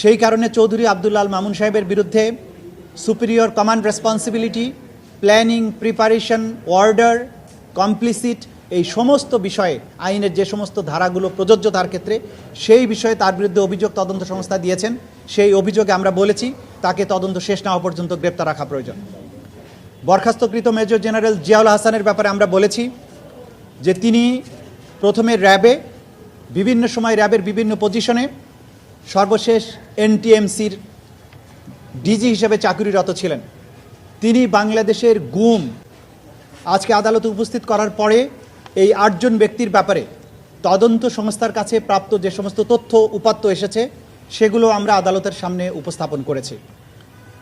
সেই কারণে চৌধুরী আবদুল্লাল মামুন সাহেবের বিরুদ্ধে superior command responsibility, planning, preparation, order, complicit, এই সমস্ত বিষয়ে, আইনের যে সমস্ত ধারাগুলো প্রযোজ্য তার ক্ষেত্রে, সেই বিষয়ে তার বিরুদ্ধে অভিযোগ তদন্ত সংস্থা দিয়েছেন। সেই অভিযোগে আমরা বলেছি, তাকে তদন্ত শেষ না হওয়া পর্যন্ত গ্রেপ্তার রাখা প্রয়োজন। বরখাস্তকৃত মেজর জেনারেল জিয়াউল হাসানের ব্যাপারে আমরা বলেছি যে তিনি প্রথমে র্যাবে, বিভিন্ন সময় র্যাবের বিভিন্ন পজিশনে সর্বশেষ এনটিএমসির ডিজি হিসেবে চাকুরিরত ছিলেন। তিনি বাংলাদেশের গুম। আজকে আদালতে উপস্থিত করার পরে এই আটজন ব্যক্তির ব্যাপারে তদন্ত সংস্থার কাছে প্রাপ্ত যে সমস্ত তথ্য, উপাত্ত এসেছে, সেগুলো আমরা আদালতের সামনে উপস্থাপন করেছি।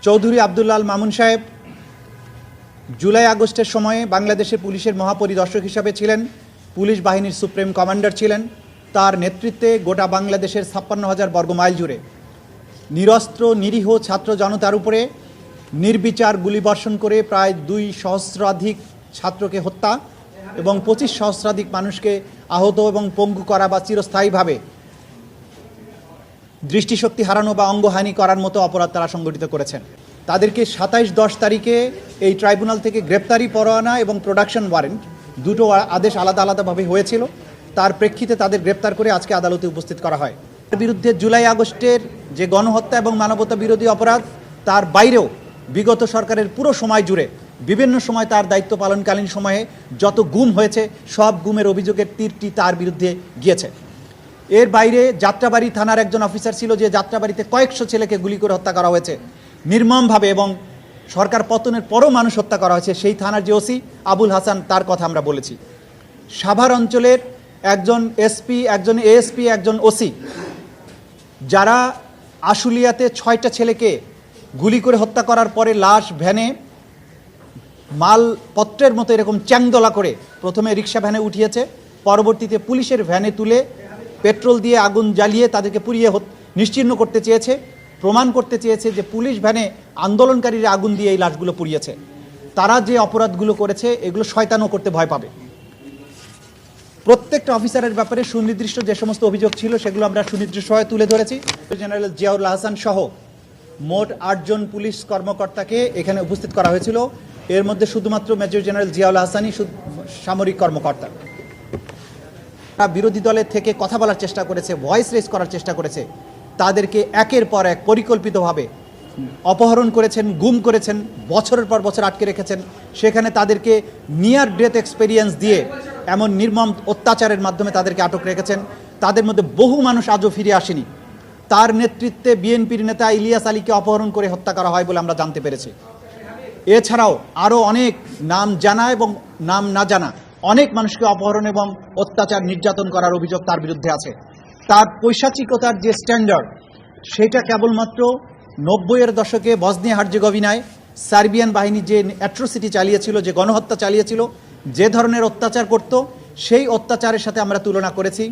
চৌধুরী আবদুল্লাল মামুন সাহেব জুলাই আগস্টের সময়ে বাংলাদেশে পুলিশের মহাপরিদর্শক হিসাবে ছিলেন, পুলিশ বাহিনীর সুপ্রিম কমান্ডার ছিলেন। তার নেতৃত্বে গোটা বাংলাদেশের ছাপ্পান্ন হাজার বর্গমাইল জুড়ে নিরস্ত্র, নিরীহ ছাত্র জনতার উপরে নির্বিচার গুলিবর্ষণ করে প্রায় দুই সহস্রাধিক ছাত্রকে হত্যা এবং পঁচিশ সহস্রাধিক মানুষকে আহত এবং পঙ্গু করা বা চিরস্থায়ীভাবে দৃষ্টিশক্তি হারানো বা অঙ্গহানি করার মতো অপরাধ তারা সংগঠিত করেছেন। তাদেরকে সাতাইশ দশ তারিখে এই ট্রাইব্যুনাল থেকে গ্রেপ্তারি পরোয়ানা এবং প্রোডাকশন ওয়ারেন্ট দুটো আদেশ আলাদা আলাদাভাবে হয়েছিল। তার প্রেক্ষিতে তাদের গ্রেপ্তার করে আজকে আদালতে উপস্থিত করা হয়। বিরুদ্ধে জুলাই আগস্টের যে গণহত্যা এবং মানবতা বিরোধী অপরাধ, তার বাইরেও বিগত সরকারের পুরো সময় জুড়ে, বিভিন্ন সময় তার দায়িত্ব পালনকালীন সময়ে যত গুম হয়েছে, সব গুমের অভিযোগের তীরটি তার বিরুদ্ধে গিয়েছে। এর বাইরে যাত্রাবাড়ি থানার একজন অফিসার ছিল যে যাত্রাবাড়িতে কয়েকশো ছেলেকে গুলি করে হত্যা করা হয়েছে। নির্মমভাবে এবং সরকার পতনের পরও মানুষ হত্যা করা হয়েছে, সেই থানার যে ওসি আবুল হাসান, তার কথা আমরা বলেছি। সাভার অঞ্চলের একজন এসপি, একজন এএসপি, একজন ওসি যারা আশুলিয়াতে ছয়টা ছেলেকে গুলি করে হত্যা করার পরে লাশ ভ্যানে মালপত্রের মতো এরকম চ্যাংদোলা করে প্রথমে রিক্সা ভ্যানে উঠিয়েছে, পরবর্তীতে পুলিশের ভ্যানে তুলে পেট্রোল দিয়ে আগুন জ্বালিয়ে তাদেরকে পুড়িয়ে নিশ্চিহ্ন করতে চেয়েছে, প্রমাণ করতে চেয়েছে যে পুলিশ ভ্যানে আন্দোলনকারীরা আগুন দিয়ে এই লাশগুলো পুড়িয়েছে। তারা যে অপরাধগুলো করেছে, এগুলো শয়তানও করতে ভয় পাবে। প্রত্যেকটা অফিসারের ব্যাপারে সুনির্দিষ্ট যে সমস্ত অভিযোগ ছিল, সেগুলো আমরা সুনির্দিষ্ট সুনির্দিষ্টভাবে তুলে ধরেছি। জেনারেল জিয়াউল হাসান সহ মোট আটজন পুলিশ কর্মকর্তাকে এখানে উপস্থিত করা হয়েছিল। এর মধ্যে শুধুমাত্র মেজর জেনারেল জিয়াউল হাসানই সামরিক কর্মকর্তা। বিরোধী দলের থেকে কথা বলার চেষ্টা করেছে ভয়েস রেজ করার চেষ্টা করেছে। তাদেরকে একের পর এক পরিকল্পিতভাবে অপহরণ করেছেন, গুম করেছেন, বছরের পর বছর আটকে রেখেছেন। সেখানে তাদেরকে নিয়ার ডেথ এক্সপেরিয়েন্স দিয়ে এমন নির্মম অত্যাচারের মাধ্যমে তাদেরকে আটক রেখেছেন। তাদের মধ্যে বহু মানুষ আজও ফিরে আসেনি। তার নেতৃত্বে বিএনপির নেতা ইলিয়াস আলীকে অপহরণ করে হত্যা করা হয় বলে আমরা জানতে পেরেছি। এছাড়াও আরও অনেক নাম জানা এবং নাম না জানা অনেক মানুষকে অপহরণ এবং অত্যাচার নির্যাতন করার অভিযোগ তার বিরুদ্ধে আছে। তার পৈশাচিকতার যে স্ট্যান্ডার্ড সেটা কেবলমাত্র নব্বইয়ের দশকে বসনিয়া হার্জেগোভিনায় সার্বিয়ান বাহিনী যে অ্যাট্রোসিটি চালিয়েছিল, যে গণহত্যা চালিয়েছিল যে ধরনের অত্যাচার করত সেই অত্যাচারের সাথে আমরা তুলনা করেছি।